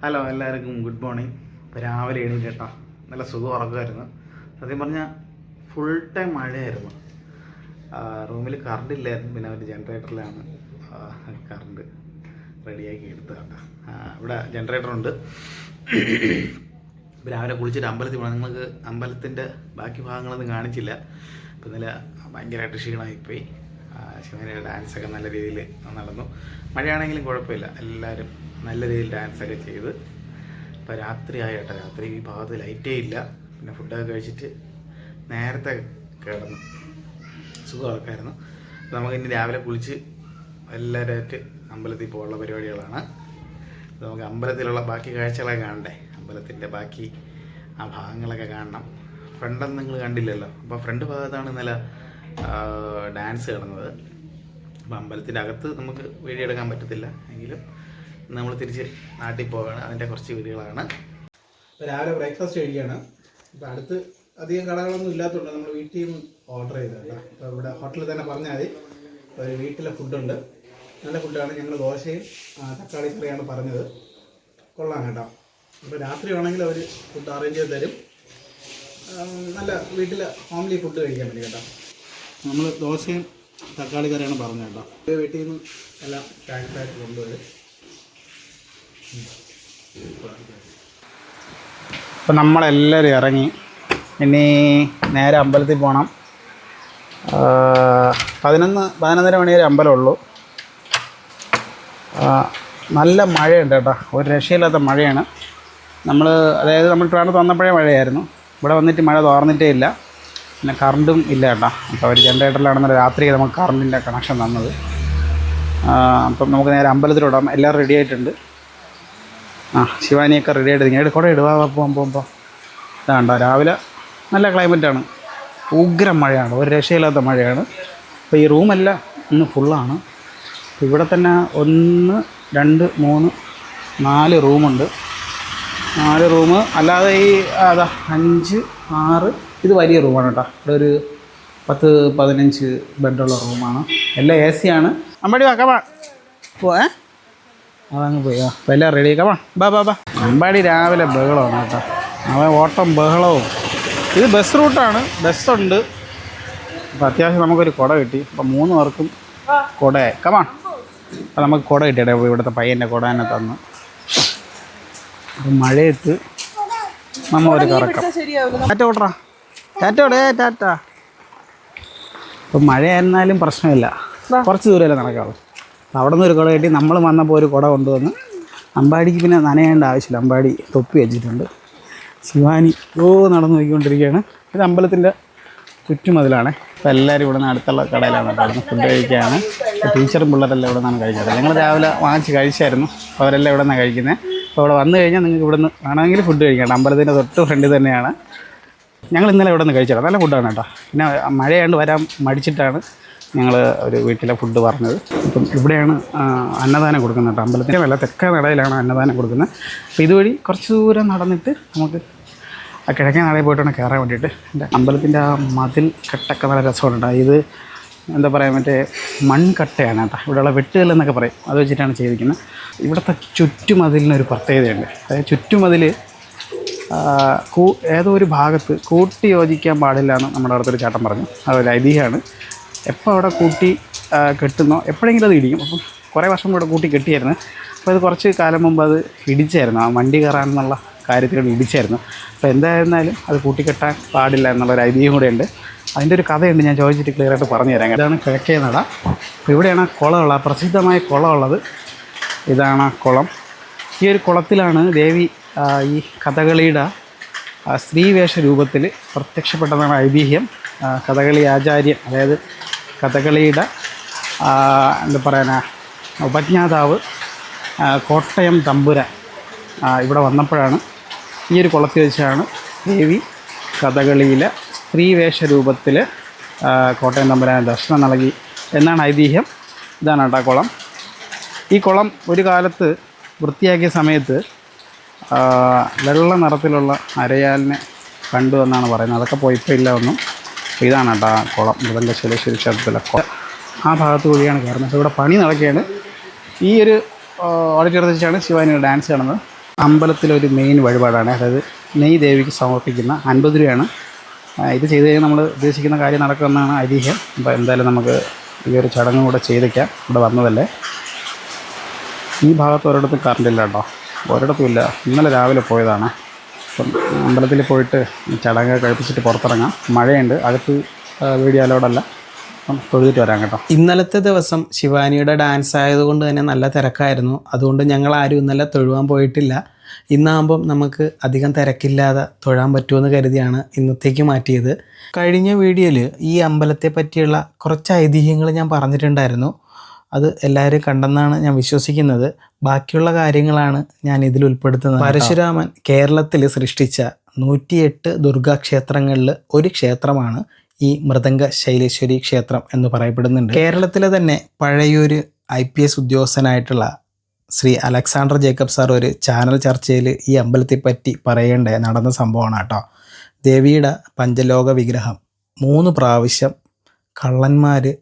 Hello എല്ലാവർക്കും good morning ഇപ്പോൾ രാവിലെ കേട്ടോ. നല്ല സുഖം ഉറക്കമായിരുന്നു. സത്യം പറഞ്ഞാൽ ഫുൾ ടൈം മഴയായിരുന്നു. റൂമിൽ കറണ്ട് ഇല്ലായിരുന്നു. പിന്നെ അവർ ജനറേറ്ററിലാണ് കറണ്ട് റെഡിയാക്കി എടുത്തത് കേട്ടോ. ഇവിടെ ജനറേറ്ററുണ്ട് രാവിലെ കുളിച്ചിട്ട് അമ്പലത്തിൽ പോകണം നിങ്ങൾക്ക് അമ്പലത്തിന്റെ ബാക്കി ഭാഗങ്ങളൊന്നും കാണിച്ചില്ല. ഇപ്പം ഇന്നലെ ഭയങ്കരമായിട്ട് ക്ഷീണമായിപ്പോയി. ശിവനയുടെ ഡാൻസൊക്കെ നല്ല രീതിയിൽ നടന്നു. മഴയാണെങ്കിലും കുഴപ്പമില്ല. എല്ലാവരും നല്ല രീതിയിൽ ഡാൻസൊക്കെ ചെയ്ത്. ഇപ്പോൾ രാത്രി ആയിട്ടോ രാത്രി ഈ ഭാഗത്ത് ലൈറ്റേ ഇല്ല. പിന്നെ ഫുഡൊക്കെ കഴിച്ചിട്ട് നേരത്തെ കിടന്നു. സുഖമൊക്കെയായിരുന്നു നമുക്ക് ഇനി രാവിലെ കുളിച്ച് എല്ലാവരുമായിട്ട് അമ്പലത്തിൽ പോകാനുള്ള പരിപാടികളാണ്. നമുക്ക് അമ്പലത്തിലുള്ള ബാക്കി കാഴ്ചകളൊക്കെ കാണണ്ടേ? അമ്പലത്തിന്റെ ബാക്കി ആ ഭാഗങ്ങളൊക്കെ കാണണം. ഫ്രണ്ടൊന്നും നിങ്ങൾ കണ്ടില്ലല്ലോ. അപ്പോൾ ഫ്രണ്ട് ഭാഗത്താണ് ഇന്നലെ ഡാൻസ് കിടന്നത് അപ്പോൾ അമ്പലത്തിന്റെ അകത്ത് നമുക്ക് വീഡിയോ എടുക്കാൻ പറ്റത്തില്ല. എങ്കിലും നമ്മൾ തിരിച്ച് നാട്ടിൽ പോവുകയാണ്. അതിന്റെ കുറച്ച് വീഡിയോകളാണ് രാവിലെ ബ്രേക്ക്ഫാസ്റ്റ് കഴിക്കുകയാണ്. ഇപ്പോൾ അടുത്ത് അധികം കടകളൊന്നും ഇല്ലാത്തതുകൊണ്ട് നമ്മൾ വീട്ടിൽ ഓർഡർ ചെയ്തതല്ല. അപ്പോൾ ഇവിടെ ഹോട്ടലിൽ തന്നെ പറഞ്ഞാൽ മതി. ഒരു വീട്ടിലെ ഫുഡുണ്ട് നല്ല ഫുഡാണ് ഞങ്ങൾ ദോശയും തക്കാളി കറിയാണ് പറഞ്ഞത്. കൊള്ളാം കേട്ടോ. അപ്പോൾ രാത്രി വേണമെങ്കിൽ അവർ ഫുഡ് അറേഞ്ച് ചെയ്ത് തരും. നല്ല വീട്ടിലെ ഹോംലി ഫുഡ് കഴിക്കാൻ വേണ്ടി കേട്ടോ. നമ്മൾ ദോശയും തക്കാളി കറിയാണ് പറഞ്ഞത് കേട്ടോ. വീട്ടിൽ നിന്ന് എല്ലാം പാക്ക് പാക്ക് കൊണ്ടുവരും. അപ്പം നമ്മളെല്ലാവരും ഇറങ്ങി. ഇനി നേരെ അമ്പലത്തിൽ പോകണം പതിനൊന്ന് പതിനൊന്നര മണി വരെ അമ്പലമുള്ളൂ നല്ല മഴയുണ്ട് കേട്ടോ. ഒരു രക്ഷയില്ലാത്ത മഴയാണ്. നമ്മൾ അതായത് നമ്മൾ ട്രാൻഡ് വന്നപ്പോഴേ മഴയായിരുന്നു. ഇവിടെ വന്നിട്ട് മഴ തോർന്നിട്ടേ ഇല്ല. പിന്നെ കറണ്ടും ഇല്ല കേട്ടോ. അപ്പോൾ അവർ ജനറേറ്ററിലാണെന്ന് രാത്രി നമുക്ക് കറണ്ടിന്റെ കണക്ഷൻ തന്നത്. അപ്പം നമുക്ക് നേരെ അമ്പലത്തിലോടാം. എല്ലാം റെഡി ആയിട്ടുണ്ട്. ആ ശിവാനിയൊക്കെ റെഡി ആയിട്ട് ഇങ്ങനെ കുറേ ഇടുക പോകാം പോകുമ്പോൾ ഇതാണ്ടോ രാവിലെ നല്ല ക്ലൈമറ്റാണ് ഉഗ്രം മഴയാണ്. ഒരു രക്ഷയില്ലാത്ത മഴയാണ്. അപ്പോൾ ഈ റൂമെല്ലാം ഇന്ന് ഫുള്ളാണ് ഇവിടെ തന്നെ ഒന്ന് രണ്ട് മൂന്ന് നാല് റൂമുണ്ട് നാല് റൂം അല്ലാതെ ഈ അതാ അഞ്ച് ആറ് ഇത് വലിയ റൂമാണ് കേട്ടോ. ഇവിടെ ഒരു പത്ത് പതിനഞ്ച് ബെഡുള്ള റൂമാണ് എല്ലാം എ സി ആണ്. അമ്പടി വാ പോവാ പോവേ. അതങ്ങ് പോയി. ആ അപ്പോൾ എല്ലാം റെഡി ആക്കാം ബാ ബാ ബാ. അമ്പാടി രാവിലെ ബഹളമാണ് കേട്ടോ. അവൻ ഓട്ടം ബഹളവും. ഇത് ബസ് റൂട്ടാണ് ബസ്സുണ്ട് അപ്പോൾ അത്യാവശ്യം നമുക്കൊരു കുട കിട്ടി. അപ്പം മൂന്ന് പേർക്കും കുട. കമാ അപ്പം നമുക്ക് കുട കിട്ടിയടേ ഇവിടുത്തെ പയ്യന്റെ കുട തന്നെ തന്നു. അപ്പം മഴയത്ത് നമ്മൾ ഒരു കറക്കം. ടാറ്റ ഓട്ടറാ ടാറ്റ ഓടേ. ടാറ്റ ഇപ്പം മഴയായിരുന്നാലും പ്രശ്നമില്ല. കുറച്ച് ദൂരമല്ലേ നടക്കാവുള്ളൂ അവിടെ നിന്ന് ഒരു കുട കിട്ടി നമ്മൾ വന്നപ്പോൾ ഒരു കുട കൊണ്ടുവന്ന് അമ്പാടിക്ക് പിന്നെ നനയേണ്ട ആവശ്യമില്ല. അമ്പാടി തൊപ്പി വെച്ചിട്ടുണ്ട്. ശിവാനി ഓ നടന്നു നോക്കിക്കൊണ്ടിരിക്കുകയാണ് ഇത് അമ്പലത്തിന്റെ ചുറ്റുമതിലാണ്. അപ്പോൾ എല്ലാവരും ഇവിടെ നിന്ന് അടുത്തുള്ള കടയിലാണ് അവിടെ ഫുഡ് കഴിക്കുകയാണ്. ടീച്ചറും പിള്ളേരെല്ലാം ഇവിടെ നിന്നാണ് കഴിച്ചത്. ഞങ്ങൾ രാവിലെ വാങ്ങിച്ച് കഴിച്ചായിരുന്നു. അവരെല്ലാം ഇവിടെ നിന്നാണ് കഴിക്കുന്നത്. അപ്പോൾ ഇവിടെ വന്നു കഴിഞ്ഞാൽ നിങ്ങൾക്ക് ഇവിടെ നിന്ന് വേണമെങ്കിൽ ഫുഡ് കഴിക്കാം അമ്പലത്തിന്റെ തൊട്ട് ഫ്രണ്ടിൽ തന്നെയാണ്. ഞങ്ങൾ ഇന്നലെ ഇവിടെ നിന്ന് കഴിച്ചത് നല്ല ഫുഡാണ് കേട്ടോ. പിന്നെ മഴയാണ്ട് വരാൻ മടിച്ചിട്ടാണ്. ഞങ്ങൾ ഒരു വീട്ടിലെ ഫുഡ് പറഞ്ഞത്. അപ്പം ഇവിടെയാണ് അന്നദാനം കൊടുക്കുന്നത് കേട്ടോ. അമ്പലത്തിന്റെ വില തെക്ക നടയിലാണ് അന്നദാനം കൊടുക്കുന്നത്. അപ്പോൾ ഇതുവഴി കുറച്ച് ദൂരം നടന്നിട്ട് നമുക്ക് ആ കിഴക്കേ നടയിൽ പോയിട്ടാണ് കയറാൻ വേണ്ടിയിട്ട് എന്റെ അമ്പലത്തിന്റെ ആ മതിൽ കെട്ടൊക്കെ നല്ല രസമുണ്ട്. ഇത് എന്താ പറയുക മറ്റേ മൺകട്ടയാണ് കേട്ടോ. ഇവിടെയുള്ള വെട്ടുകല്ല് എന്നൊക്കെ പറയും. അത് വെച്ചിട്ടാണ് ചെയ്തിരിക്കുന്നത്. ഇവിടുത്തെ ചുറ്റുമതിലിനൊരു പ്രത്യേകതയുണ്ട്. അതായത് ചുറ്റുമതിൽ ഏതോ ഒരു ഭാഗത്ത് കൂട്ടി യോജിക്കാൻ പാടില്ല എന്ന് നമ്മുടെ അടുത്തൊരു ചേട്ടൻ പറഞ്ഞു. അതൊരു ഐതിഹ്യമാണ്. എപ്പോൾ അവിടെ കൂട്ടി കെട്ടുന്നോ? എപ്പോഴെങ്കിലും അത് ഇടിക്കും. അപ്പം കുറേ വർഷം കൂടെ കൂട്ടി കെട്ടിയായിരുന്നു. അപ്പോൾ അത് കുറച്ച് കാലം മുമ്പ് അത് ഇടിച്ചായിരുന്നു. ആ വണ്ടി കയറാനെന്നുള്ള കാര്യത്തിൽ ഇടിച്ചായിരുന്നു. അപ്പോൾ എന്തായിരുന്നാലും അത് കൂട്ടിക്കെട്ടാൻ പാടില്ല എന്നുള്ളൊരു ഐതിഹ്യം കൂടെയുണ്ട് അതിന്റെ ഒരു കഥയുണ്ട് ഞാൻ ചോദിച്ചിട്ട് ക്ലിയർ ആയിട്ട് പറഞ്ഞു തരാം. ഇതാണ് കിഴക്കേ നട. അപ്പോൾ ഇവിടെയാണ് ആ കുളമുള്ളത് ആ പ്രസിദ്ധമായ കുളമുള്ളത്. ഇതാണ് ആ കുളം. ഈ ഒരു കുളത്തിലാണ് ദേവി ഈ കഥകളിയുടെ സ്ത്രീവേഷ രൂപത്തിൽ പ്രത്യക്ഷപ്പെട്ടതാണ് ഐതിഹ്യം. കഥകളി ആചാര്യം അതായത് കഥകളിയുടെ എന്താ പറയാനാ ഉപജ്ഞാതാവ് കോട്ടയം തമ്പുരാൻ ഇവിടെ വന്നപ്പോഴാണ് ഈ ഒരു കുളത്തിൽ വെച്ചാണ് ദേവി കഥകളിയിലെ സ്ത്രീവേഷ രൂപത്തിൽ കോട്ടയം തമ്പുരാൻ ദർശനം നൽകി എന്നാണ് ഐതിഹ്യം. ഇതാണ് കേട്ടോ കുളം. ഈ കുളം ഒരു കാലത്ത് വൃത്തിയാക്കിയ സമയത്ത് വെള്ള നിറത്തിലുള്ള അരയാലിനെ കണ്ടു എന്നാണ് പറയുന്നത്. അതൊക്കെ പോയിപ്പോയില്ല ഒന്നും. ഇതാണ് കേട്ടോ കുളം മൃദംഗശേലേശ്വരി ക്ഷേത്രത്തിലെ കുളം. ആ ഭാഗത്ത് കൂടിയാണ് കയറുന്നത്. ഇവിടെ പണി നടക്കുകയാണ്. ഈ ഒരു ഓഡിറ്റോറിയത്തിൽ ശിവാനിയുടെ ഡാൻസ് കാണുന്നത് അമ്പലത്തിലൊരു മെയിൻ വഴിപാടാണ്. അതായത് നെയ് ദേവിക്ക് സമർപ്പിക്കുന്ന അൻപത് രൂപയാണ്. ഇത് ചെയ്ത് കഴിഞ്ഞാൽ നമ്മൾ ഉദ്ദേശിക്കുന്ന കാര്യം നടക്കുമെന്നാണ് ഐതിഹ്യം. അപ്പോൾ എന്തായാലും നമുക്ക് ഈ ഒരു ചടങ്ങും കൂടെ ചെയ്തേക്കാം. ഇവിടെ വന്നതല്ലേ. ഈ ഭാഗത്ത് ഒരിടത്തും കറണ്ട് ഇല്ല കേട്ടോ. ഒരിടത്തും ഇല്ല. ഇന്നലെ രാവിലെ പോയതാണ്. അപ്പം അമ്പലത്തിൽ പോയിട്ട് ചടങ്ങ് കഴിപ്പിച്ചിട്ട് പുറത്തിറങ്ങാം. മഴയുണ്ട്. അകത്ത് വീടിയാലോടല്ല അപ്പം തൊഴുതിട്ട് വരാം കേട്ടോ. ഇന്നലത്തെ ദിവസം ശിവാനിയുടെ ഡാൻസ് ആയതുകൊണ്ട് തന്നെ നല്ല തിരക്കായിരുന്നു. അതുകൊണ്ട് ഞങ്ങൾ ആരും ഇന്നലെ തൊഴുവാൻ പോയിട്ടില്ല. ഇന്നാകുമ്പം നമുക്ക് അധികം തിരക്കില്ലാതെ തൊഴാൻ പറ്റുമെന്ന് കരുതിയാണ് ഇന്നത്തേക്ക് മാറ്റിയത്. കഴിഞ്ഞ വീഡിയോയിൽ ഈ അമ്പലത്തെ പറ്റിയുള്ള കുറച്ച് ഐതിഹ്യങ്ങൾ ഞാൻ പറഞ്ഞിട്ടുണ്ടായിരുന്നു. അത് എല്ലാവരും കണ്ടെന്നാണ് ഞാൻ വിശ്വസിക്കുന്നത്. ബാക്കിയുള്ള കാര്യങ്ങളാണ് ഞാൻ ഇതിൽ ഉൾപ്പെടുത്തുന്നത്. പരശുരാമൻ കേരളത്തിൽ സൃഷ്ടിച്ച നൂറ്റിയെട്ട് ദുർഗാക്ഷേത്രങ്ങളിൽ ഒരു ക്ഷേത്രമാണ് ഈ മൃദംഗ ശൈലേശ്വരി ക്ഷേത്രം എന്ന് പറയപ്പെടുന്നുണ്ട്. കേരളത്തിലെ തന്നെ പഴയൊരു ഐ പി എസ് ഉദ്യോഗസ്ഥനായിട്ടുള്ള ശ്രീ അലക്സാണ്ടർ ജേക്കബ് സാർ ഒരു ചാനൽ ചർച്ചയിൽ ഈ അമ്പലത്തെ പറ്റി പറയേണ്ട നടന്ന സംഭവമാണ് കേട്ടോ. ദേവിയുടെ പഞ്ചലോക വിഗ്രഹം മൂന്ന് പ്രാവശ്യം കള്ളന്മാർ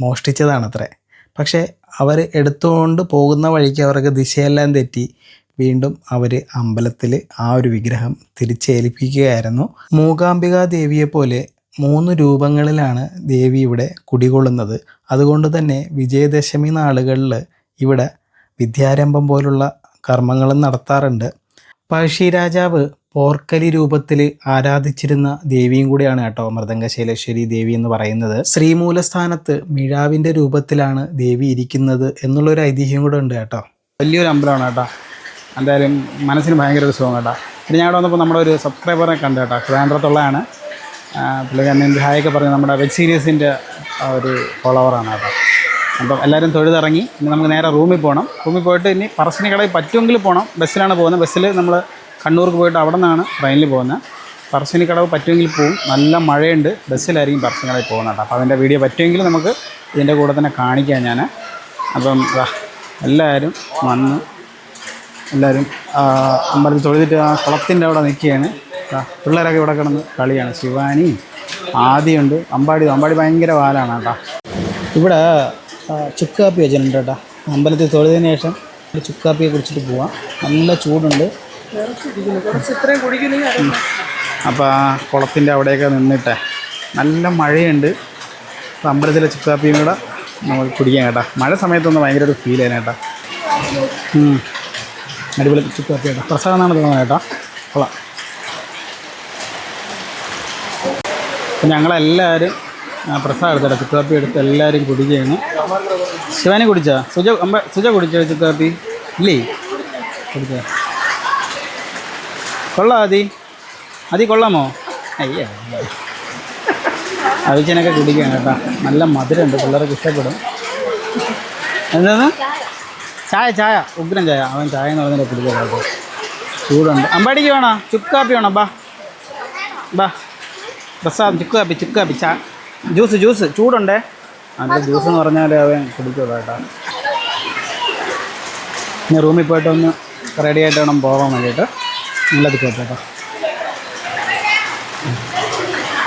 മോഷ്ടിച്ചതാണത്രേ. പക്ഷേ അവർ എടുത്തുകൊണ്ട് പോകുന്ന വഴിക്ക് അവർക്ക് ദിശയെല്ലാം തെറ്റി. വീണ്ടും അവർ അമ്പലത്തിൽ ആ ഒരു വിഗ്രഹം തിരിച്ചേൽപ്പിക്കുകയായിരുന്നു. മൂകാംബിക ദേവിയെപ്പോലെ മൂന്ന് രൂപങ്ങളിലാണ് ദേവി ഇവിടെ കുടികൊള്ളുന്നത്. അതുകൊണ്ട് തന്നെ വിജയദശമി നാളുകളിൽ ഇവിടെ വിദ്യാരംഭം പോലുള്ള കർമ്മങ്ങളും നടത്താറുണ്ട്. പഴശ്ശി രാജാവ് പോർക്കലി രൂപത്തിൽ ആരാധിച്ചിരുന്ന ദേവിയും കൂടിയാണ് കേട്ടോ മൃദംഗശൈലേശ്വരി ദേവി എന്ന് പറയുന്നത്. ശ്രീമൂലസ്ഥാനത്ത് മിഴാവിന്റെ രൂപത്തിലാണ് ദേവി ഇരിക്കുന്നത് എന്നുള്ളൊരു ഐതിഹ്യം കൂടെ ഉണ്ട് കേട്ടോ. വലിയൊരു അമ്പലമാണ് കേട്ടോ. എന്തായാലും മനസ്സിന് ഭയങ്കര ഒരു സുഖം കേട്ടോ. പിന്നെ ഞങ്ങളുടെ വന്നപ്പോൾ നമ്മുടെ ഒരു സബ്സ്ക്രൈബറെ കണ്ട കേട്ടോ. ട്രിവാൻഡ്രത്തുള്ളതാണ് പുള്ളിക്കാരൻ ഹായൊക്കെ പറഞ്ഞ് നമ്മുടെ വെബ് സീരീസിന്റെ ഒരു ഫോളോവറാണ് കേട്ടോ. അപ്പം എല്ലാവരും തൊഴുതിറങ്ങി. ഇനി നമുക്ക് നേരെ റൂമിൽ പോകണം റൂമിൽ പോയിട്ട് ഇനി പറശ്ശിനിക്കടയിൽ പറ്റുമെങ്കിൽ പോകണം ബസ്സിലാണ് പോകുന്നത്. ബസ്സിൽ നമ്മൾ കണ്ണൂർക്ക് പോയിട്ട് അവിടെ നിന്നാണ് ട്രെയിനിൽ പോകുന്നത്. പറശ്ശിനിക്കടവ് പറ്റുമെങ്കിൽ പോവും. നല്ല മഴയുണ്ട്. ബസ്സിലായിരിക്കും പറശ്ശിനിക്കടയിൽ പോകുന്നത് കേട്ടോ. അപ്പോൾ അതിന്റെ വീഡിയോ പറ്റുമെങ്കിൽ നമുക്ക് ഇതിന്റെ കൂടെ തന്നെ കാണിക്കാം ഞാൻ. അപ്പം എല്ലാവരും വന്ന് എല്ലാവരും അമ്പലത്തിൽ തൊഴുതിട്ട് ആ കുളത്തിന്റെ അവിടെ നിൽക്കുകയാണ്. പിള്ളേരൊക്കെ ഇവിടെ കിടന്ന് കളിയാണ്. ശിവാനി ആദിയുണ്ട് അമ്പാടി അമ്പാടി ഭയങ്കര വാലാണ് കേട്ടോ. ഇവിടെ ചുക്കാപ്പി വെച്ചിട്ടുണ്ട് കേട്ടോ. അമ്പലത്തിൽ തൊഴുതിന് ശേഷം ഒരു ചുക്കാപ്പിയെ കുടിച്ചിട്ട് പോവാം. നല്ല ചൂടുണ്ട്. അപ്പം അപ്പോൾ ആ കുളത്തിന്റെ അവിടെയൊക്കെ നിന്നിട്ട് നല്ല മഴയുണ്ട്. അപ്പോൾ അമ്പലത്തിലെ ചുക്കാപ്പിയും കൂടെ നമുക്ക് കുടിക്കാം കേട്ടോ. മഴ സമയത്തൊന്ന് ഭയങ്കര ഒരു ഫീൽ ചെയ്യാൻ കേട്ടോ. അടിപൊളി ചുക്കാപ്പി കേട്ടോ. പ്രസാദം എന്നാണ് തോന്നുന്നത് കേട്ടോ. കൊള്ളാം. അപ്പം ഞങ്ങളെല്ലാവരും പ്രസാദം എടുത്തിട്ട് ചുക്കാപ്പി എടുത്ത് എല്ലാവരും കുടിക്കുകയാണ്. ശിവാനി കുടിച്ചാ? സുജ അമ്പ സുജ കുടിച്ചോ ചുക്കാപ്പി ഇല്ലേ? കുടിച്ചോ. കൊള്ളാം അതി അതി കൊള്ളാമോ? അയ്യ. അവിച്ചനൊക്കെ കുടിക്കുകയാണ് കേട്ടോ. നല്ല മധുരമുണ്ട് പിള്ളേർക്ക് ഇഷ്ടപ്പെടും. എന്താണ്? ചായ ചായ ഉഗ്രൻ ചായ. അവൻ ചായ എന്ന് പറഞ്ഞാൽ കുടിക്കുക കേട്ടോ ചൂടുണ്ട്. അമ്പാടിക്ക് വേണോ? ചുക്കാപ്പി വേണോ? ബാ. ബാ. പ്രസാദം ചുക്കാപ്പി ചുക്കാപ്പി ചാ ജ്യൂസ് ജ്യൂസ്. ചൂടുണ്ടേ? നല്ല ജ്യൂസ് എന്ന് പറഞ്ഞാൽ അവൻ കുടിക്കുള്ളൂ കേട്ടോ. ഇനി റൂമിൽ പോയിട്ട് ഒന്ന് റെഡി ആയിട്ട് വേണം പോകാൻ വേണ്ടിയിട്ട്. നല്ലത് കേട്ടോ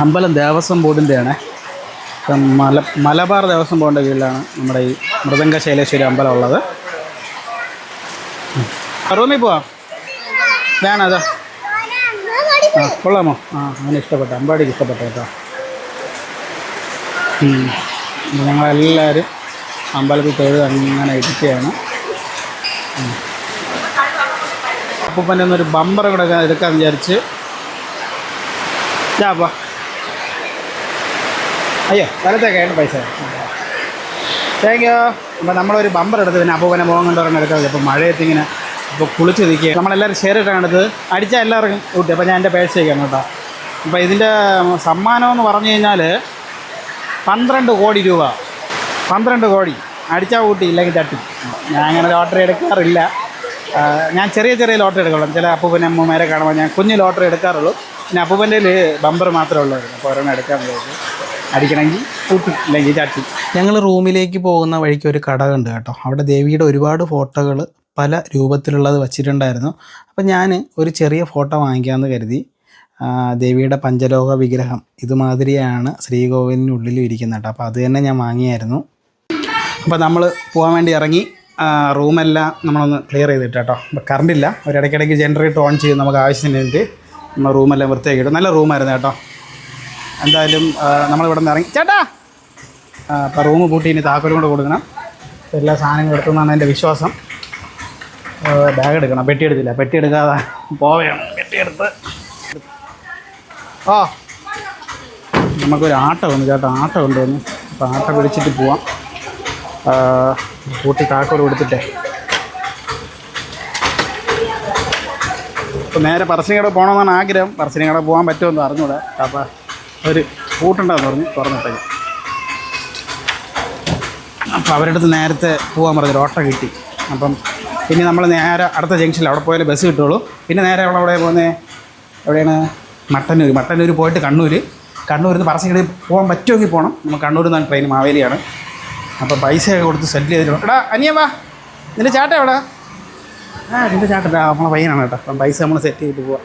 അമ്പലം ദേവസ്വം ബോർഡിന്റെയാണ് ഇപ്പം മല മലബാർ ദേവസ്വം ബോർഡിന്റെ കീഴിലാണ് നമ്മുടെ ഈ മൃദംഗ ശൈലേശ്വരി അമ്പലം ഉള്ളത്. റൂമിൽ പോവാം. വേണം അതോ ആ കൊള്ളാമോ? ആ അവന് ഇഷ്ടപ്പെട്ട. അമ്പാടിക്ക് ഇഷ്ടപ്പെട്ട കേട്ടോ. അപ്പോൾ അമ്പലത്തിൽ തൊഴുത് അങ്ങനെ ഇരിക്കുകയാണ്. പിന്നെ ഒന്നൊരു ബമ്പർ കൂടെ എടുക്കാൻ വിചാരിച്ച്. ചാപ്പാ അയ്യോ വലത്തേക്കാണ് പൈസ. താങ്ക് യു അപ്പം നമ്മളൊരു ബമ്പർ എടുത്ത് പിന്നെ അപ്പൂപ്പനെ മുഖം കൊണ്ട് പറഞ്ഞ് എടുക്കാതെ അപ്പോൾ മഴയത്ത് ഇങ്ങനെ ഇപ്പോൾ കുളിച്ച് നിൽക്കുക നമ്മളെല്ലാവരും ഷെയർ ഇട്ടാണ് എടുത്ത് അടിച്ചാൽ എല്ലാവർക്കും കൂട്ടി അപ്പോൾ ഞാൻ എന്റെ പേഴ്സ് ചെയ്യണം കേട്ടോ. അപ്പോൾ ഇതിന്റെ സമ്മാനം എന്ന് പറഞ്ഞു കഴിഞ്ഞാൽ പന്ത്രണ്ട് കോടി രൂപ. പന്ത്രണ്ട് കോടി. അടിച്ചാൽ കൂട്ടി ഇല്ലെങ്കിൽ തട്ടി. ഞാൻ അങ്ങനെ ലോട്ടറി എടുക്കാറില്ല. ഞാൻ ചെറിയ ചെറിയ ലോട്ടറി എടുക്കുള്ളൂ ചില അപ്പൂപ്പൻ അമ്മമാരെ കാണുമ്പോൾ ഞാൻ കുഞ്ഞ് ലോട്ടറി എടുക്കാറുള്ളൂ. പിന്നെ അപ്പൂപ്പന്റെ ബമ്പർ മാത്രമേ ഉള്ളൂ. അപ്പോൾ ഒരെണ്ണം എടുക്കാൻ വിചാരിച്ചു അടിക്കണമെങ്കിൽ കൂട്ടി ഇല്ലെങ്കിൽ തട്ടി. ഞങ്ങൾ റൂമിലേക്ക് പോകുന്ന വഴിക്ക് ഒരു കട ഉണ്ട് കേട്ടോ. അവിടെ ദേവിയുടെ ഒരുപാട് ഫോട്ടോകൾ പല രൂപത്തിലുള്ളത് വച്ചിട്ടുണ്ടായിരുന്നു. അപ്പം ഞാൻ ഒരു ചെറിയ ഫോട്ടോ വാങ്ങിക്കാമെന്ന് കരുതി. ദേവിയുടെ പഞ്ചലോക വിഗ്രഹം ഇതുമാതിരിയാണ് ശ്രീകോവിലിനുള്ളിൽ ഇരിക്കുന്നത് കേട്ടോ. അപ്പോൾ അത് തന്നെ ഞാൻ വാങ്ങിയായിരുന്നു. അപ്പോൾ നമ്മൾ പോകാൻ വേണ്ടി ഇറങ്ങി റൂമെല്ലാം നമ്മളൊന്ന് ക്ലിയർ ചെയ്തിട്ട് കേട്ടോ. അപ്പോൾ കറണ്ട് ഇല്ല. ഒരു ഇടയ്ക്കിടയ്ക്ക് ജനറേറ്റർ ഓൺ ചെയ്യും നമുക്ക് ആവശ്യത്തിന് വേണ്ടി നമ്മൾ റൂമെല്ലാം വൃത്തിയാക്കിയിട്ട് നല്ല റൂമായിരുന്നു കേട്ടോ. എന്തായാലും നമ്മളിവിടെ നിന്ന് ഇറങ്ങി. ചേട്ടാ! അപ്പോൾ റൂം പൂട്ടി ഇനി താക്കോലും കൂടെ കൊടുക്കണം. എല്ലാ സാധനങ്ങളും എടുത്തുനിന്നാണ് എന്റെ വിശ്വാസം. ബാഗ് എടുക്കണം. പെട്ടി എടുത്തില്ല. പെട്ടി എടുക്കാതെ പോവുകയാണ് പെട്ടി എടുത്ത് ഓ നമുക്കൊരു ആട്ട വന്നു ചേട്ടാ ആട്ട കൊണ്ടുവന്നു അപ്പോൾ ആട്ട പിടിച്ചിട്ട് പോവാം. ആ, കൂട്ടി കാക്കോട് കൊടുത്തിട്ടേ. അപ്പോൾ നേരെ പറശ്ശിനിക്കട പോകണമെന്നാണ് ആഗ്രഹം. പറശ്ശിനിക്കട പോകാൻ പറ്റുമെന്ന് അറിഞ്ഞൂടെ. അപ്പോൾ ഒരു കൂട്ടുണ്ടെന്ന് പറഞ്ഞു തുറന്നിട്ടേ അപ്പോൾ അവരുടെ അടുത്ത് നേരത്തെ പോകാൻ പറഞ്ഞു ഓട്ട കിട്ടി. അപ്പം പിന്നെ നമ്മൾ നേരെ അടുത്ത ജംഗ്ഷനിൽ അവിടെ പോയാലേ ബസ് കിട്ടുള്ളൂ. പിന്നെ നേരെ അവിടെ അവിടെ പോകുന്നത് എവിടെയാണ്? മട്ടന്നൂർ മട്ടന്നൂർ പോയിട്ട് കണ്ണൂർ കണ്ണൂരിൽ നിന്ന് പറശ്ശിക്കടയിൽ പോകാൻ പറ്റുമെങ്കിൽ പോകണം നമ്മൾ കണ്ണൂരിൽ നിന്നാണ് ട്രെയിൻ മാവേലിയാണ്. അപ്പോൾ പൈസയൊക്കെ കൊടുത്ത് സെറ്റിൽ ചെയ്തിട്ട് എടാ അനിയമ്മാ നിന്റെ ചാട്ട എവിടെ? ആ നിന്റെ ചാട്ട. നമ്മളെ പയ്യനാണ് കേട്ടോ. അപ്പം പൈസ നമ്മൾ സെറ്റ് ചെയ്തിട്ട് പോവാം.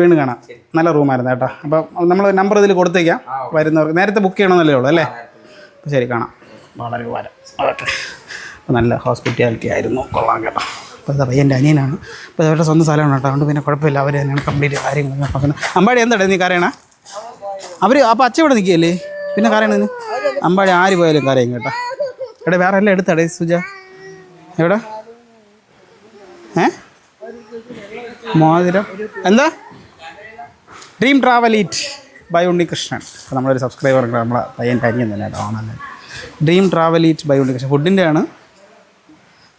വീണ്ടും കാണാം. നല്ല റൂമായിരുന്നു കേട്ടോ. അപ്പം നമ്മൾ നമ്പർ ഇതിൽ കൊടുത്തേക്കാം. വരുന്നവർക്ക് നേരത്തെ ബുക്ക് ചെയ്യണമെന്നല്ലേ ഉള്ളൂ അല്ലേ? ശരി കാണാം. വളരെ ഉപകാരം. ഓക്കെ നല്ല ഹോസ്പിറ്റാലിറ്റി ആയിരുന്നു. കൊള്ളാം കേട്ടോ. അപ്പോൾ അത് പയ്യന്റെ അനിയനാണ്. അപ്പോൾ അവരുടെ സ്വന്തം സ്ഥലമാണ് കേട്ടോ. അതുകൊണ്ട് പിന്നെ കുഴപ്പമില്ല. അവർ തന്നെയാണ് കംപ്ലീറ്റ് കാര്യങ്ങൾ നോക്കുന്നത് അമ്പാടി എന്താണ് നീ കരയണ? അവർ അപ്പോൾ അച്ഛൻ ഇവിടെ നിൽക്കുകയല്ലേ? പിന്നെ കരയണ അമ്പാടി ആര് പോയാലും കരയും കേട്ടോ. എവിടെ വേറെ എല്ലാം എടുത്തടേ സുജ. എവിടെ? ഏ? മോതിരം. എന്താ? Dream travel eat by Unnikrishnan. അപ്പോൾ നമ്മളൊരു സബ്സ്ക്രൈബർ ഉണ്ട്. നമ്മളെ പയ്യന്റെ അനിയൻ തന്നെ കേട്ടോ. ഓണല്ലേ dream travel eat by Unnikrishnan. ഫുഡിന്റെ ആണ്.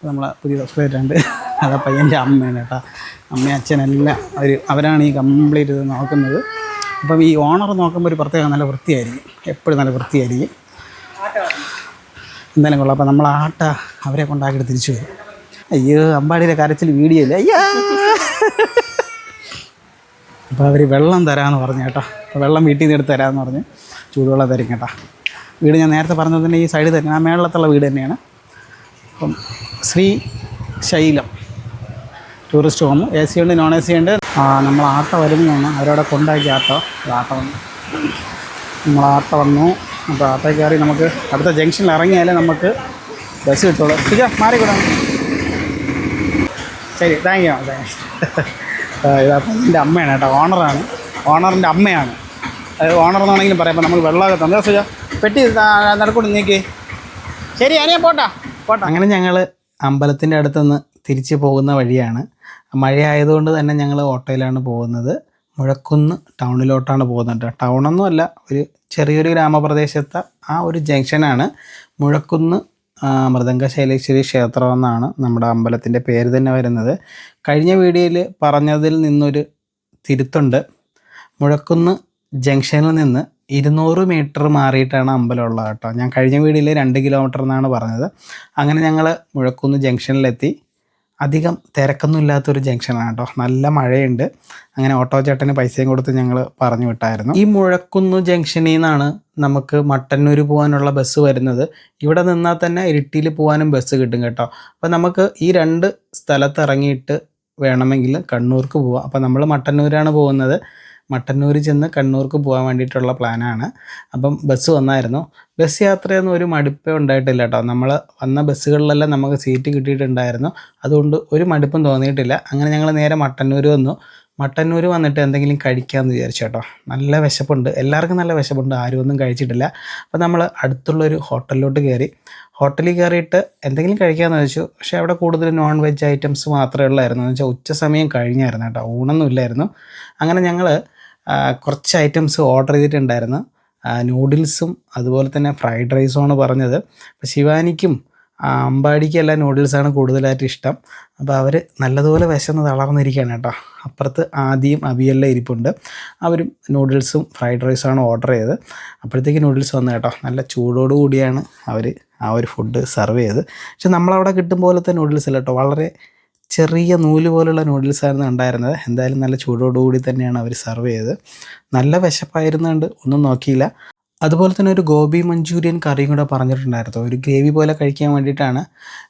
നമ്മളെ പുതിയ സബ്സ്ക്രൈബർ ഉണ്ട്. അതാ പയ്യന്റെ അമ്മയാണ് കേട്ടോ. അമ്മ അച്ഛനെല്ലാം അവർ അവരാണ് ഈ കംപ്ലീറ്റ് ഇത് നോക്കുന്നത്. അപ്പം ഈ ഓണർ നോക്കുമ്പോൾ ഒരു പ്രത്യേകം നല്ല വൃത്തിയായിരിക്കും. എപ്പോഴും നല്ല വൃത്തിയായിരിക്കും. എന്തായാലും കൊള്ളാം. അപ്പം നമ്മൾ ആട്ട അവരെ കൊണ്ടാക്കിയിട്ട് തിരിച്ചു വരും. അയ്യോ അമ്പാടിയുടെ കരച്ചിൽ വീഡിയോ ഇല്ല. അയ്യോ! അപ്പോൾ അവർ വെള്ളം തരാമെന്ന് പറഞ്ഞു കേട്ടോ. അപ്പോൾ വെള്ളം വീട്ടിൽ നിന്ന് എടുത്ത് തരാമെന്ന് പറഞ്ഞ്. ചൂടുവെള്ളം തരും കേട്ടോ. വീട് ഞാൻ നേരത്തെ പറഞ്ഞത് തന്നെ ഈ സൈഡിൽ തന്നെ. ആ മേളത്തുള്ള വീട് തന്നെയാണ്. അപ്പം Sree Shailam. Tourist home A C ഉണ്ട് നോൺ എ സി ഉണ്ട്. നമ്മൾ ആട്ട വരുന്നതാണ് അവരവിടെ കൊണ്ടാക്കി ആട്ടോ. ആട്ട വന്നു. നമ്മൾ ആട്ട വന്നു. അപ്പോൾ ആട്ട കയറി നമുക്ക് അടുത്ത ജംഗ്ഷനിൽ ഇറങ്ങിയാലേ നമുക്ക് ബസ് കിട്ടുള്ളൂ. ശരിയാ മാറിക്കൂടാ. ശരി താങ്ക് യു താങ്ക് യു എന്റെ അമ്മയാണ് കേട്ടോ ഓണറാണ് ഓണറിന്റെ അമ്മയാണ്. അത് ഓണർ എന്നാണെങ്കിലും പറയാം അപ്പോൾ നമ്മൾ വെള്ളമൊക്കെ തന്നെ. സുജ പെട്ടി നടക്കൂടി നീക്കി. ശരി അനിയാ പോട്ടാ. പോട്ടാ. അങ്ങനെ ഞങ്ങൾ അമ്പലത്തിന്റെ അടുത്തുനിന്ന് തിരിച്ച് പോകുന്ന വഴിയാണ്. മഴ ആയതുകൊണ്ട് തന്നെ ഞങ്ങൾ ഓട്ടോയിലാണ് പോകുന്നത്. മുഴക്കുന്ന് ടൗണിലോട്ടാണ് പോകുന്നത് ടൗണൊന്നും അല്ല ഒരു ചെറിയൊരു ഗ്രാമപ്രദേശത്തെ ആ ഒരു ജംഗ്ഷനാണ്. മുഴക്കുന്ന് മൃദംഗശൈലേശ്വരി ക്ഷേത്രം എന്നാണ് നമ്മുടെ അമ്പലത്തിന്റെ പേര് തന്നെ വരുന്നത്. കഴിഞ്ഞ വീഡിയോയിൽ പറഞ്ഞതിൽ നിന്നൊരു തിരുത്തുണ്ട്. മുഴക്കുന്ന് ജംഗ്ഷനിൽ നിന്ന് ഇരുന്നൂറ് മീറ്റർ മാറിയിട്ടാണ് അമ്പലമുള്ളത് കേട്ടോ ഞാൻ കഴിഞ്ഞ വീഡിയോയിൽ രണ്ട് കിലോമീറ്റർ എന്നാണ് പറഞ്ഞത്. അങ്ങനെ ഞങ്ങൾ മുഴക്കുന്ന് ജംഗ്ഷനിലെത്തി. അധികം തിരക്കൊന്നും ഇല്ലാത്തൊരു ജംഗ്ഷനാണ് കേട്ടോ. നല്ല മഴയുണ്ട്. അങ്ങനെ ഓട്ടോ ചേട്ടന് പൈസയും കൊടുത്ത് ഞങ്ങൾ പറഞ്ഞു വിട്ടായിരുന്നു. ഈ മുഴക്കുന്ന് ജംഗ്ഷനിൽ നിന്നാണ് നമുക്ക് മട്ടന്നൂർ പോകാനുള്ള ബസ് വരുന്നത്. ഇവിടെ നിന്നാൽ തന്നെ ഇരിട്ടിയിൽ പോകാനും ബസ് കിട്ടും കേട്ടോ. അപ്പോൾ നമുക്ക് ഈ രണ്ട് സ്ഥലത്ത് ഇറങ്ങിയിട്ട് വേണമെങ്കിൽ കണ്ണൂർക്ക് പോവാം. അപ്പോൾ നമ്മൾ മട്ടന്നൂരാണ് പോകുന്നത്. മട്ടന്നൂർ ചെന്ന് കണ്ണൂർക്ക് പോകാൻ വേണ്ടിയിട്ടുള്ള പ്ലാനാണ്. അപ്പം ബസ് വന്നായിരുന്നു. ബസ് യാത്രയൊന്നും ഒരു മടുപ്പേ ഉണ്ടായിട്ടില്ല കേട്ടോ. നമ്മൾ വന്ന ബസ്സുകളിലെല്ലാം നമുക്ക് സീറ്റ് കിട്ടിയിട്ടുണ്ടായിരുന്നു. അതുകൊണ്ട് ഒരു മടുപ്പും തോന്നിയിട്ടില്ല. അങ്ങനെ ഞങ്ങൾ നേരെ മട്ടന്നൂർ വന്നു. മട്ടന്നൂർ വന്നിട്ട് എന്തെങ്കിലും കഴിക്കാമെന്ന് വിചാരിച്ചു കേട്ടോ. നല്ല വിശപ്പുണ്ട്. എല്ലാവർക്കും നല്ല വിശപ്പുണ്ട്. ആരും ഒന്നും കഴിച്ചിട്ടില്ല. അപ്പോൾ നമ്മൾ അടുത്തുള്ളൊരു ഹോട്ടലിലോട്ട് കയറി. ഹോട്ടലിൽ കയറിയിട്ട് എന്തെങ്കിലും കഴിക്കാമെന്ന് വെച്ചു പക്ഷേ അവിടെ കൂടുതൽ നോൺ വെജ് ഐറ്റംസ് മാത്രമേ ഉള്ളായിരുന്നു. എന്ന് വെച്ചാൽ ഉച്ച സമയം കഴിഞ്ഞായിരുന്നു കേട്ടോ. ഊണൊന്നും ഇല്ലായിരുന്നു. അങ്ങനെ ഞങ്ങൾ കുറച്ച് ഐറ്റംസ് ഓർഡർ ചെയ്തിട്ടുണ്ടായിരുന്നു. നൂഡിൽസും അതുപോലെ തന്നെ ഫ്രൈഡ് റൈസുമാണ് പറഞ്ഞത്. അപ്പോൾ ശിവാനിക്കും അമ്പാടിക്കല്ല നൂഡിൽസാണ് കൂടുതലായിട്ട് ഇഷ്ടം. അപ്പോൾ അവർ നല്ലതുപോലെ വിശന്ന് തളർന്നിരിക്കുകയാണ് കേട്ടോ. അപ്പുറത്ത് ആദ്യം അവിയെല്ലാം ഇരിപ്പുണ്ട്. അവരും നൂഡിൽസും ഫ്രൈഡ് റൈസുമാണ് ഓർഡർ ചെയ്തത്. അപ്പോഴത്തേക്ക് നൂഡിൽസ് വന്നു കേട്ടോ. നല്ല ചൂടോടു കൂടിയാണ് അവർ ആ ഒരു ഫുഡ് സെർവ് ചെയ്തത്. പക്ഷെ നമ്മളവിടെ കിട്ടും പോലത്തെ നൂഡിൽസ് അല്ല കേട്ടോ. വളരെ ചെറിയ നൂൽ പോലുള്ള നൂഡിൽസ് ആയിരുന്നു ഉണ്ടായിരുന്നത്. എന്തായാലും നല്ല ചൂടോടുകൂടി തന്നെയാണ് അവർ സെർവ് ചെയ്തത്. നല്ല വിശപ്പായിരുന്നുകൊണ്ട് ഒന്നും നോക്കിയില്ല. അതുപോലെ തന്നെ ഒരു ഗോബി മഞ്ചൂരിയൻ കറിയും കൂടെ പറഞ്ഞിട്ടുണ്ടായിരുന്നു. ഒരു ഗ്രേവി പോലെ കഴിക്കാൻ വേണ്ടിയിട്ടാണ്.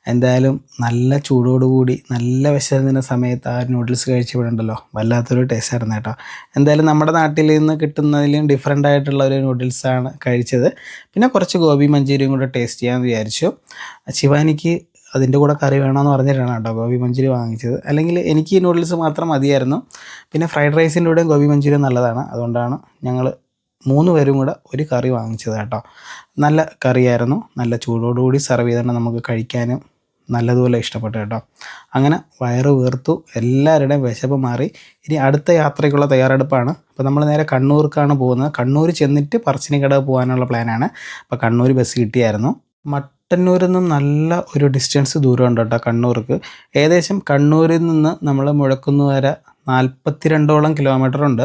എന്തായാലും നല്ല ചൂടോടുകൂടി നല്ല വിശന്നിരുന്ന സമയത്ത് ആ നൂഡിൽസ് കഴിച്ചപ്പോഴുണ്ടല്ലോ വല്ലാത്തൊരു ടേസ്റ്റ് ആയിരുന്നു കേട്ടോ. എന്തായാലും നമ്മുടെ നാട്ടിൽ നിന്ന് കിട്ടുന്നതിലും ഡിഫറെന്റ് ആയിട്ടുള്ള ഒരു നൂഡിൽസാണ് കഴിച്ചത്. പിന്നെ കുറച്ച് ഗോബി മഞ്ചൂരിയും കൂടെ ടേസ്റ്റ് ചെയ്യാമെന്ന് വിചാരിച്ചു. ശിവാനിക്ക് അതിന്റെ കൂടെ കറി വേണമെന്ന് പറഞ്ഞിട്ടാണ് കേട്ടോ ഗോബി മഞ്ചൂരി വാങ്ങിച്ചത്. അല്ലെങ്കിൽ എനിക്ക് നൂഡിൽസ് മാത്രം മതിയായിരുന്നു. പിന്നെ ഫ്രൈഡ് റൈസിന്റെ കൂടെയും ഗോബി മഞ്ചൂരിയും നല്ലതാണ്. അതുകൊണ്ടാണ് ഞങ്ങൾ മൂന്ന് പേരും കൂടെ ഒരു കറി വാങ്ങിച്ചത് കേട്ടോ. നല്ല കറിയായിരുന്നു. നല്ല ചൂടോടുകൂടി സെർവ് ചെയ്തുകൊണ്ട് നമുക്ക് കഴിക്കാനും. നല്ലതുപോലെ ഇഷ്ടപ്പെട്ടു കേട്ടോ. അങ്ങനെ വയറ് വീർത്തു. എല്ലാവരുടെയും വിശപ്പ് മാറി. ഇനി അടുത്ത യാത്രയ്ക്കുള്ള തയ്യാറെടുപ്പാണ്. അപ്പോൾ നമ്മൾ നേരെ കണ്ണൂർക്കാണ് പോകുന്നത്. കണ്ണൂർ ചെന്നിട്ട് പറശ്ശിനിക്കടവ് പോകാനുള്ള പ്ലാനാണ് അപ്പോൾ കണ്ണൂർ ബസ് കിട്ടിയായിരുന്നു. മട്ടന്നൂരിൽ നിന്നും നല്ല ഒരു ഡിസ്റ്റൻസ് ദൂരമുണ്ട് കേട്ടോ കണ്ണൂർക്ക്. ഏകദേശം കണ്ണൂരിൽ നിന്ന് നമ്മൾ മുഴക്കുന്നു വരെ നാൽപ്പത്തിരണ്ടോളം കിലോമീറ്റർ ഉണ്ട്.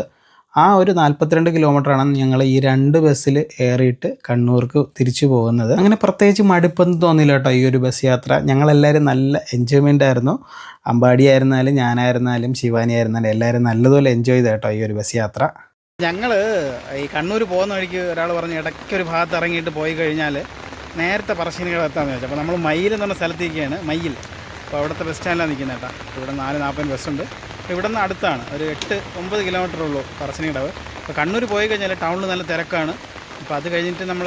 ആ ഒരു നാൽപ്പത്തിരണ്ട് കിലോമീറ്ററാണ് ഞങ്ങൾ ഈ രണ്ട് ബസ്സിൽ ഏറിയിട്ട് കണ്ണൂർക്ക് തിരിച്ചു പോകുന്നത്. അങ്ങനെ പ്രത്യേകിച്ച് മടുപ്പൊന്നും തോന്നിയില്ല കേട്ടോ ഈ ഒരു ബസ് യാത്ര. ഞങ്ങളെല്ലാവരും നല്ല എൻജോയ്മെന്റ് ആയിരുന്നു. അമ്പാടി ആയിരുന്നാലും ഞാനായിരുന്നാലും ശിവാനി ആയിരുന്നാലും എല്ലാവരും നല്ലതുപോലെ എൻജോയ് ചെയ്ത കേട്ടോ ഈ ഒരു ബസ് യാത്ര. ഞങ്ങൾ ഈ കണ്ണൂർ പോകുന്ന വഴിക്ക് ഒരാൾ പറഞ്ഞു ഇടയ്ക്കൊരു ഭാഗത്ത് ഇറങ്ങിയിട്ട് പോയി കഴിഞ്ഞാൽ നേരത്തെ പറശ്ശിനിക്കട എത്താമെന്ന് വെച്ചു അപ്പോൾ നമ്മൾ മയിൽ എന്ന് പറഞ്ഞ സ്ഥലത്തേക്കാണ് മയിൽ. അപ്പോൾ അവിടുത്തെ ബസ് സ്റ്റാൻഡിലാണ് നിൽക്കുന്നത് കേട്ടോ. ഇവിടെ നാല് നാൽപ്പത് ബസ്സുണ്ട് ഇവിടെ നിന്ന് അടുത്താണ്. ഒരു എട്ട് ഒമ്പത് കിലോമീറ്റർ ഉള്ളൂ പറശ്ശിനിക്കടവ് അപ്പോൾ കണ്ണൂർ പോയി കഴിഞ്ഞാൽ ടൗണിൽ നല്ല തിരക്കാണ്. അപ്പോൾ അത് കഴിഞ്ഞിട്ട് നമ്മൾ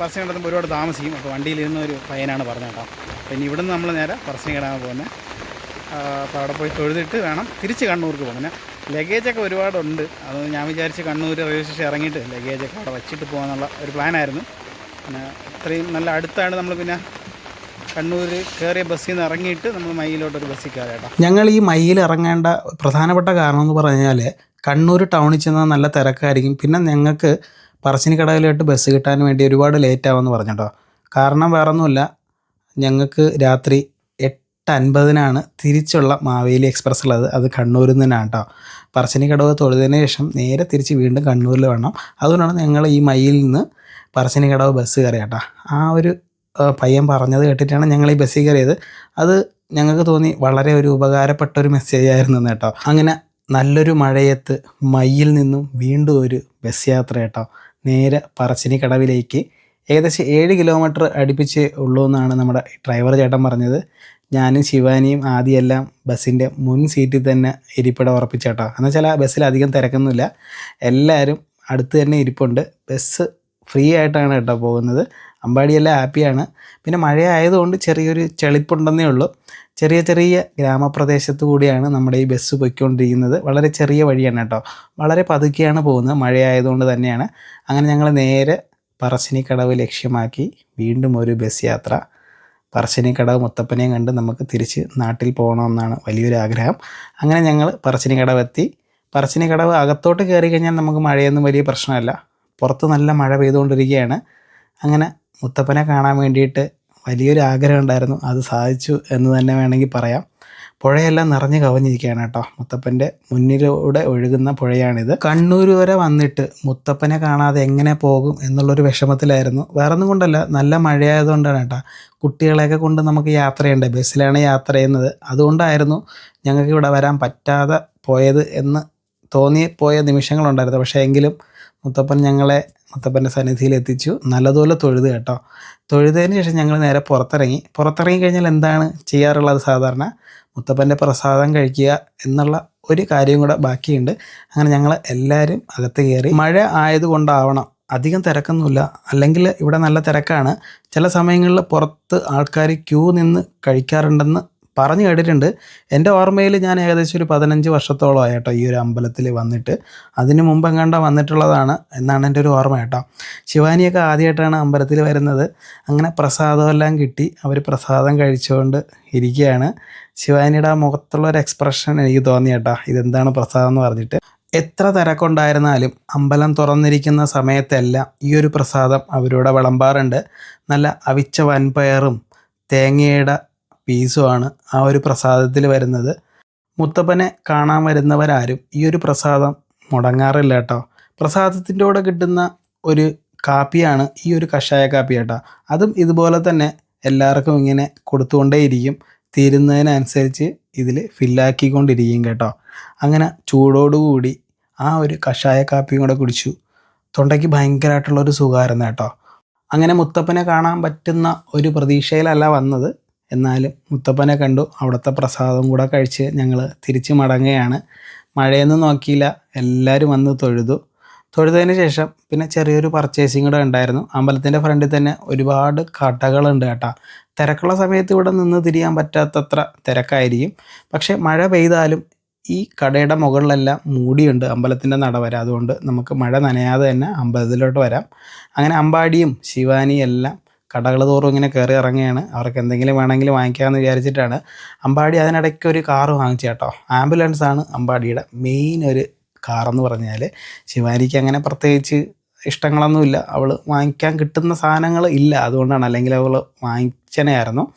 പറശ്ശിനിക്കടത്തുമ്പോൾ ഒരുപാട് താമസിക്കും. അപ്പോൾ വണ്ടിയിലിരുന്ന ഒരു പയ്യനാണ് പറഞ്ഞത് കേട്ടോ. പിന്നെ ഇവിടെ നിന്ന് നമ്മൾ നേരെ പറശ്ശിനിക്കടമാണ് പോകുന്നത് അപ്പോൾ അവിടെ പോയി തൊഴുതിട്ട് വേണം തിരിച്ച് കണ്ണൂർക്ക് പോകുന്നത് ലഗേജൊക്കെ ഒരുപാടുണ്ട്. അത് ഞാൻ വിചാരിച്ച് കണ്ണൂർ റെയിൽവേ സ്റ്റേഷൻ ഇറങ്ങിയിട്ട് ലഗേജൊക്കെ അവിടെ വച്ചിട്ട് പോകാമെന്നുള്ള ഒരു പ്ലാനായിരുന്നു പിന്നെ അത്രയും നല്ല അടുത്താണ് നമ്മൾ പിന്നെ കണ്ണൂർ കയറിയ ബസ്സിൽ നിന്ന് ഇറങ്ങിയിട്ട് നമ്മൾ മയിലോട്ട് ഒരു ബസ്സിൽ കയറിയാട്ടോ ഞങ്ങൾ ഈ മയിൽ ഇറങ്ങേണ്ട പ്രധാനപ്പെട്ട കാരണം എന്ന് പറഞ്ഞാൽ കണ്ണൂർ ടൗണിൽ ചെന്നാൽ നല്ല തിരക്കായിരിക്കും. പിന്നെ ഞങ്ങൾക്ക് പറശ്ശിനിക്കടവിലോട്ട് ബസ് കിട്ടാൻ വേണ്ടി ഒരുപാട് ലേറ്റ് ആവുമെന്ന് പറഞ്ഞിട്ടോ. കാരണം വേറൊന്നുമില്ല. ഞങ്ങൾക്ക് രാത്രി എട്ട് അൻപതിനാണ് തിരിച്ചുള്ള മാവേലി എക്സ്പ്രസ് ഉള്ളത്. അത് കണ്ണൂരിൽ നിന്നാണ് കേട്ടോ. പറശ്ശിനിക്കടവ് തൊഴുതിന് ശേഷം നേരെ തിരിച്ച് വീണ്ടും കണ്ണൂരിൽ വേണം അതുകൊണ്ടാണ് ഞങ്ങൾ ഈ മയിൽ നിന്ന് പറശ്ശിനിക്കടവ് ബസ് കയറി കേട്ടോ. ആ ഒരു പയ്യൻ പറഞ്ഞത് കേട്ടിട്ടാണ് ഞങ്ങൾ ഈ ബസ്സിൽ കയറിയത്. അത് ഞങ്ങൾക്ക് തോന്നി വളരെ ഒരു ഉപകാരപ്പെട്ട ഒരു മെസ്സേജ് ആയിരുന്നു കേട്ടോ. അങ്ങനെ നല്ലൊരു മഴയത്ത് മയ്യിൽ നിന്നും വീണ്ടും ഒരു ബസ് യാത്ര കേട്ടോ. നേരെ പറശ്ശിനിക്കടവിലേക്ക് ഏകദേശം ഏഴ് കിലോമീറ്റർ അടുപ്പിച്ച് ഉള്ളൂ എന്നാണ് നമ്മുടെ ഡ്രൈവർ ചേട്ടൻ പറഞ്ഞത്. ഞാനും ശിവാനിയും ആദ്യമെല്ലാം ബസ്സിന്റെ മുൻ സീറ്റിൽ തന്നെ ഇരിപ്പിടം ഉറപ്പിച്ചേട്ടോ. എന്നുവെച്ചാൽ ആ ബസ്സിൽ അധികം തിരക്കൊന്നുമില്ല. എല്ലാവരും അടുത്ത് തന്നെ ഇരിപ്പുണ്ട്. ബസ് ഫ്രീ ആയിട്ടാണ് കേട്ടോ പോകുന്നത്. അമ്പാടിയെല്ലാം ഹാപ്പിയാണ് പിന്നെ മഴ ആയതുകൊണ്ട് ചെറിയൊരു ചെളിപ്പുണ്ടെന്നേ ഉള്ളൂ. ചെറിയ ചെറിയ ഗ്രാമപ്രദേശത്ത് കൂടിയാണ് നമ്മുടെ ഈ ബസ് പൊയ്ക്കൊണ്ടിരിക്കുന്നത്. വളരെ ചെറിയ വഴിയാണ് കേട്ടോ. വളരെ പതുക്കെയാണ് പോകുന്നത്. മഴയായതുകൊണ്ട് തന്നെയാണ്. അങ്ങനെ ഞങ്ങൾ നേരെ പറശ്ശിനിക്കടവ് ലക്ഷ്യമാക്കി വീണ്ടും ഒരു ബസ് യാത്ര. പറശ്ശിനിക്കടവ് മുത്തപ്പനെയും കണ്ട് നമുക്ക് തിരിച്ച് നാട്ടിൽ പോകണമെന്നാണ് വലിയൊരു ആഗ്രഹം. അങ്ങനെ ഞങ്ങൾ പറശ്ശിനിക്കടവ് എത്തി. പറശ്ശിനിക്കടവ് അകത്തോട്ട് കയറി കഴിഞ്ഞാൽ നമുക്ക് മഴയൊന്നും വലിയ പ്രശ്നമല്ല. പുറത്ത് നല്ല മഴ പെയ്തുകൊണ്ടിരിക്കുകയാണ്. അങ്ങനെ മുത്തപ്പനെ കാണാൻ വേണ്ടിയിട്ട് വലിയൊരു ആഗ്രഹം ഉണ്ടായിരുന്നു. അത് സാധിച്ചു എന്ന് തന്നെ വേണമെങ്കിൽ പറയാം. പുഴയെല്ലാം നിറഞ്ഞു കവഞ്ഞിരിക്കുകയാണ് കേട്ടോ. മുത്തപ്പന്റെ മുന്നിലൂടെ ഒഴുകുന്ന പുഴയാണിത്. കണ്ണൂർ വരെ വന്നിട്ട് മുത്തപ്പനെ കാണാതെ എങ്ങനെ പോകും എന്നുള്ളൊരു വിഷമത്തിലായിരുന്നു. വേറെ ഒന്നും കൊണ്ടല്ല നല്ല മഴയായതുകൊണ്ടാണ് കേട്ടോ. കുട്ടികളെയൊക്കെ കൊണ്ട് നമുക്ക് യാത്ര ചെയ്യണ്ടേ? ബസ്സിലാണ് യാത്ര ചെയ്യുന്നത്. അതുകൊണ്ടായിരുന്നു ഞങ്ങൾക്ക് ഇവിടെ വരാൻ പറ്റാതെ പോയത് എന്ന് തോന്നി പോയ നിമിഷങ്ങളുണ്ടായിരുന്നു. പക്ഷേ എങ്കിലും മുത്തപ്പൻ ഞങ്ങളെ മുത്തപ്പന്റെ സന്നിധിയിൽ എത്തിച്ചു നല്ലതുപോലെ തൊഴുത് കേട്ടോ. തൊഴുതതിന് ശേഷം ഞങ്ങൾ നേരെ പുറത്തിറങ്ങി. പുറത്തിറങ്ങി കഴിഞ്ഞാൽ എന്താണ് ചെയ്യാറുള്ളത് സാധാരണ? മുത്തപ്പന്റെ പ്രസാദം കഴിക്കുക എന്നുള്ള ഒരു കാര്യം കൂടെ ബാക്കിയുണ്ട്. അങ്ങനെ ഞങ്ങൾ എല്ലാവരും അകത്ത് കയറി. മഴ ആയതുകൊണ്ടാവണം. അധികം തിരക്കൊന്നുമില്ല. അല്ലെങ്കിൽ ഇവിടെ നല്ല തിരക്കാണ്. ചില സമയങ്ങളിൽ പുറത്ത് ആൾക്കാർ ക്യൂ നിന്ന് കഴിക്കാറുണ്ടെന്ന് പറഞ്ഞു കേട്ടിട്ടുണ്ട്. എന്റെ ഓർമ്മയിൽ ഞാൻ ഏകദേശം ഒരു പതിനഞ്ച് വർഷത്തോളമായി കേട്ടോ ഈ ഒരു അമ്പലത്തിൽ വന്നിട്ട് അതിന് മുമ്പ് എങ്ങാണ്ട വന്നിട്ടുള്ളതാണ് എന്നാണ് എന്റെ ഒരു ഓർമ്മ കേട്ടോ. ശിവാനിയൊക്കെ ആദ്യമായിട്ടാണ് അമ്പലത്തിൽ വരുന്നത്. അങ്ങനെ പ്രസാദമെല്ലാം കിട്ടി. അവർ പ്രസാദം കഴിച്ചുകൊണ്ട് ഇരിക്കുകയാണ്. ശിവാനിയുടെ ആ മുഖത്തുള്ള ഒരു എക്സ്പ്രഷൻ എനിക്ക് തോന്നി കേട്ടോ. ഇതെന്താണ് പ്രസാദം എന്ന് പറഞ്ഞിട്ട്. എത്ര തിരക്കുണ്ടായിരുന്നാലും അമ്പലം തുറന്നിരിക്കുന്ന സമയത്തെല്ലാം ഈ ഒരു പ്രസാദം അവരോട് വിളമ്പാറുണ്ട്. നല്ല അവിച്ച വൻപയറും തേങ്ങയുടെ പീസുമാണ് ആ ഒരു പ്രസാദത്തിൽ വരുന്നത്. മുത്തപ്പനെ കാണാൻ വരുന്നവരാരും ഈ ഒരു പ്രസാദം മുടങ്ങാറില്ല കേട്ടോ. പ്രസാദത്തിന്റെ കൂടെ കിട്ടുന്ന ഒരു കാപ്പിയാണ് ഈ ഒരു കഷായ കാപ്പി കേട്ടോ. അതും ഇതുപോലെ തന്നെ എല്ലാവർക്കും ഇങ്ങനെ കൊടുത്തുകൊണ്ടേയിരിക്കും. തീരുന്നതിനനുസരിച്ച് ഇതിൽ ഫില്ലാക്കിക്കൊണ്ടിരിക്കും കേട്ടോ. അങ്ങനെ ചൂടോടുകൂടി ആ ഒരു കഷായ കാപ്പിയും കൂടെ കുടിച്ചു. തൊണ്ടയ്ക്ക് ഭയങ്കരമായിട്ടുള്ള ഒരു സുഖമായിരുന്നു കേട്ടോ. അങ്ങനെ മുത്തപ്പനെ കാണാൻ പറ്റുന്ന ഒരു പ്രതീക്ഷയിലല്ല വന്നത്. എന്നാലും മുത്തപ്പനെ കണ്ടു. അവിടുത്തെ പ്രസാദം കൂടെ കഴിച്ച് ഞങ്ങൾ തിരിച്ച് മടങ്ങുകയാണ്. മഴയൊന്നും നോക്കിയില്ല. എല്ലാവരും വന്ന് തൊഴുതു. തൊഴുതതിന് ശേഷം പിന്നെ ചെറിയൊരു പർച്ചേസിങ് കൂടെ ഉണ്ടായിരുന്നു. അമ്പലത്തിന്റെ ഫ്രണ്ടിൽ തന്നെ ഒരുപാട് കടകളുണ്ട് കേട്ടോ. തിരക്കുള്ള സമയത്ത് ഇവിടെ നിന്ന് തിരിയാൻ പറ്റാത്തത്ര തിരക്കായിരിക്കും. പക്ഷേ മഴ പെയ്താലും ഈ കടയുടെ മുകളിലെല്ലാം മൂടിയുണ്ട് അമ്പലത്തിന്റെ നടവര. അതുകൊണ്ട് നമുക്ക് മഴ നനയാതെ തന്നെ അമ്പലത്തിലോട്ട് വരാം. അങ്ങനെ അമ്പാടിയും ശിവാനിയും എല്ലാം കടകൾ തോറും ഇങ്ങനെ കയറി ഇറങ്ങുകയാണ്. അവർക്ക് എന്തെങ്കിലും വേണമെങ്കിൽ വാങ്ങിക്കാമെന്ന് വിചാരിച്ചിട്ടാണ്. അമ്പാടി അതിനിടയ്ക്ക് ഒരു കാറ് വാങ്ങിച്ചു കേട്ടോ. ആംബുലൻസ് ആണ് അമ്പാടിയുടെ മെയിൻ ഒരു കാറെന്ന് പറഞ്ഞാൽ ശിവാനിക്ക് അങ്ങനെ പ്രത്യേകിച്ച് ഇഷ്ടങ്ങളൊന്നുമില്ല. അവൾ വാങ്ങിക്കാൻ കിട്ടുന്ന സാധനങ്ങൾ ഇല്ല. അതുകൊണ്ടാണ് അല്ലെങ്കിൽ അവൾ വാങ്ങിച്ചനെയായിരുന്നു.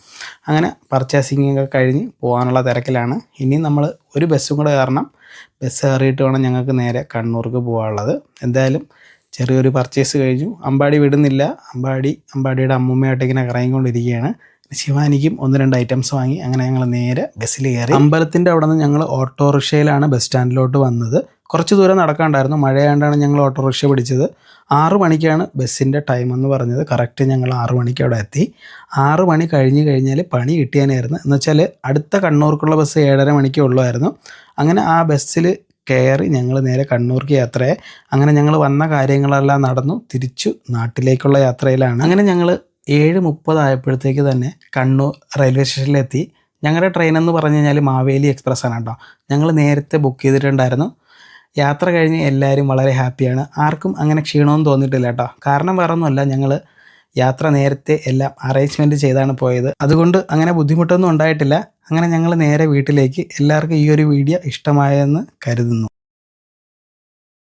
അങ്ങനെ പർച്ചേസിങ് ഒക്കെ കഴിഞ്ഞ് പോകാനുള്ള തിരക്കിലാണ്. ഇനി നമ്മൾ ഒരു ബസ്സും കൂടെ കയറണം. ബസ് കയറിയിട്ട് വേണം ഞങ്ങൾക്ക് നേരെ കണ്ണൂർക്ക് പോകാനുള്ളത്. എന്തായാലും ചെറിയൊരു പർച്ചേസ് കഴിഞ്ഞു. അമ്പാടി വിടുന്നില്ല. അമ്പാടി അമ്പാടിയുടെ അമ്മൂമ്മയായിട്ട് ഇങ്ങനെ കറങ്ങിക്കൊണ്ടിരിക്കുകയാണ്. ശിവാനിക്കും ഒന്ന് രണ്ട് ഐറ്റംസ് വാങ്ങി. അങ്ങനെ ഞങ്ങൾ നേരെ ബസ്സിൽ കയറി. അമ്പലത്തിന്റെ അവിടെ നിന്ന് ഞങ്ങൾ ഓട്ടോറിക്ഷയിലാണ് ബസ് സ്റ്റാൻഡിലോട്ട് വന്നത്. കുറച്ച് ദൂരം നടക്കാണ്ടായിരുന്നു. മഴയാണ്ടാണ് ഞങ്ങൾ ഓട്ടോറിക്ഷ പിടിച്ചത്. ആറു മണിക്കാണ് ബസ്സിന്റെ ടൈം എന്ന് പറഞ്ഞത്. കറക്റ്റ് ഞങ്ങൾ ആറു മണിക്ക് അവിടെ എത്തി. ആറു മണി കഴിഞ്ഞ് കഴിഞ്ഞാൽ പണി കിട്ടിയാനായിരുന്നു. എന്ന് വെച്ചാൽ അടുത്ത കണ്ണൂർക്കുള്ള ബസ് ഏഴര മണിക്കേ ഉള്ളായിരുന്നു. അങ്ങനെ ആ ബസ്സിൽ കയറി ഞങ്ങൾ നേരെ കണ്ണൂർക്ക് യാത്രയെ അങ്ങനെ ഞങ്ങൾ വന്ന കാര്യങ്ങളെല്ലാം നടന്നു. തിരിച്ചു നാട്ടിലേക്കുള്ള യാത്രയിലാണ്. അങ്ങനെ ഞങ്ങൾ ഏഴ് മുപ്പതായപ്പോഴത്തേക്ക് തന്നെ കണ്ണൂർ റെയിൽവേ സ്റ്റേഷനിലെത്തി. ഞങ്ങളുടെ ട്രെയിൻ എന്ന് പറഞ്ഞു കഴിഞ്ഞാൽ മാവേലി എക്സ്പ്രസ് ആണ് കേട്ടോ. ഞങ്ങൾ നേരത്തെ ബുക്ക് ചെയ്തിട്ടുണ്ടായിരുന്നു. യാത്ര കഴിഞ്ഞ് എല്ലാവരും വളരെ ഹാപ്പിയാണ് ആർക്കും അങ്ങനെ ക്ഷീണമൊന്നും തോന്നിയിട്ടില്ല കേട്ടോ. കാരണം വേറെ ഒന്നുമല്ല ഞങ്ങൾ യാത്ര നേരത്തെ എല്ലാം അറേഞ്ച്മെന്റ് ചെയ്താണ് പോയത്. അതുകൊണ്ട് അങ്ങനെ ബുദ്ധിമുട്ടൊന്നും ഉണ്ടായിട്ടില്ല. അങ്ങനെ ഞങ്ങൾ നേരെ വീട്ടിലേക്ക്. എല്ലാവർക്കും ഈ ഒരു വീഡിയോ ഇഷ്ടമായെന്ന് കരുതുന്നു.